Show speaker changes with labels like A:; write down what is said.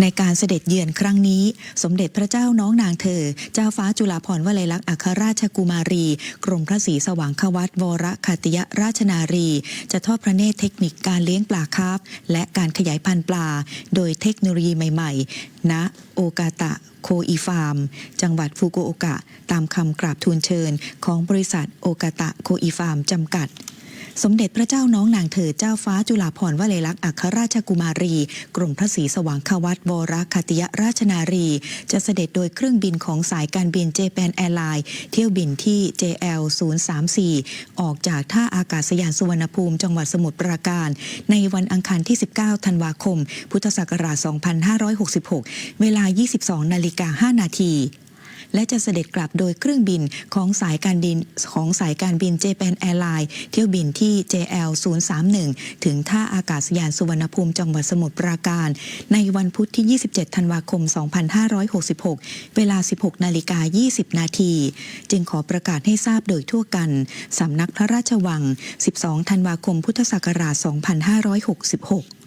A: ในการเสด็จเยือนครั้งนี้ สมเด็จพระเจ้าน้องนางเธอ เจ้าฟ้าจุฬาภรณ์วลัยลักษณ์อัครราชกุมารี กรมพระศรีสว่างควัตวรคติยราชนารี จะทอดพระเนตรเทคนิคการเลี้ยงปลาคาร์ฟและการขยายพันธุ์ปลา โดยเทคโนโลยีใหม่ๆณโอกาตะโคอีฟาร์ม จังหวัดฟุกุโอกะ ตามคำกราบทูลเชิญ ของบริษัทโอกาตะโคอีฟาร์มจำกัด สมเด็จพระเจ้าน้องนางเธอเจ้าฟ้าจุฬาภรณ์วลัยลักษณ์อัครราชกุมารี กรมพระศรีสว่างควัตวรคติยราชนารี จะเสด็จโดยเครื่องบินของสายการบินเจแปนแอร์ไลน์เที่ยวบินที่ JL 034ออกจากท่าอากาศยานสุวรรณภูมิ จังหวัดสมุทรปราการ ในวันอังคารที่ 19 ธันวาคม พุทธศักราช 2566 เวลา 22 นาฬิกา 5 นาที และจะเสด็จกลับโดยเครื่องบินของสายการบินของสายการบินเจแปนแอร์ไลน์เที่ยวบินที่ JL 031 ถึงท่าอากาศยานสุวรรณภูมิจังหวัดสมุทรปราการ ในวันพุธที่ 27 ธันวาคม 2566 เวลา 16 นาฬิกา 20 นาที จึงขอประกาศให้ทราบโดยทั่วกัน สำนักพระราชวัง 12 ธันวาคม พุทธศักราช 2566